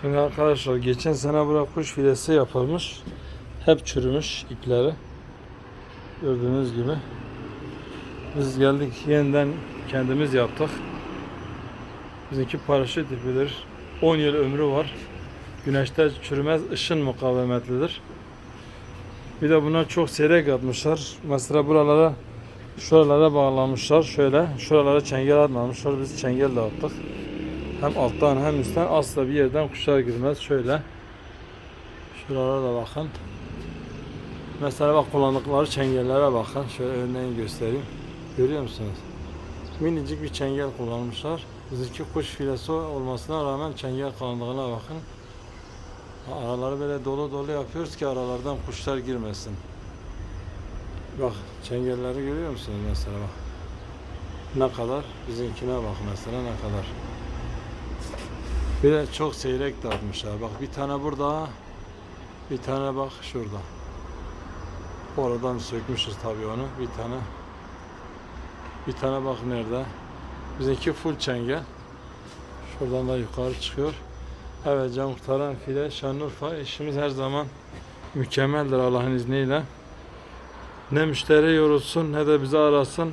Şimdi arkadaşlar geçen sene buraya kuş filesi yapılmış. Hep çürümüş ipleri. Gördüğünüz gibi. Biz geldik yeniden kendimiz yaptık. Bizimki paraşüt ipidir. 10 yıl ömrü var. Güneşte çürümez, ışın mukavemetlidir. Bir de buna çok seyrek atmışlar. Mesela buralara şuralara bağlamışlar. Şöyle şuralara çengel atmamışlar. Biz çengel de attık. Hem alttan hem üstten asla bir yerden kuşlar girmez. Şöyle. Şuralara da bakın. Mesela bak kullandıkları çengellere bakın. Şöyle örneğin göstereyim. Görüyor musunuz? Minicik bir çengel kullanmışlar. Bizimki kuş filesi olmasına rağmen çengel kalınlığına bakın. Araları böyle dolu dolu yapıyoruz ki aralardan kuşlar girmesin. Bak çengelleri görüyor musunuz mesela bak. Ne kadar? Bizimkine bak mesela ne kadar. Bir de çok seyrek dağıtmışlar. Bak bir tane burada, bir tane bak şurada. Oradan sökmüşüz tabii onu. Bir tane. Bir tane bak nerede? Bizimki full çengel. Şuradan da yukarı çıkıyor. Evet can kurtaran file Şanlıurfa işimiz her zaman mükemmeldir Allah'ın izniyle. Ne müşteri yorulsun ne de bizi arasın.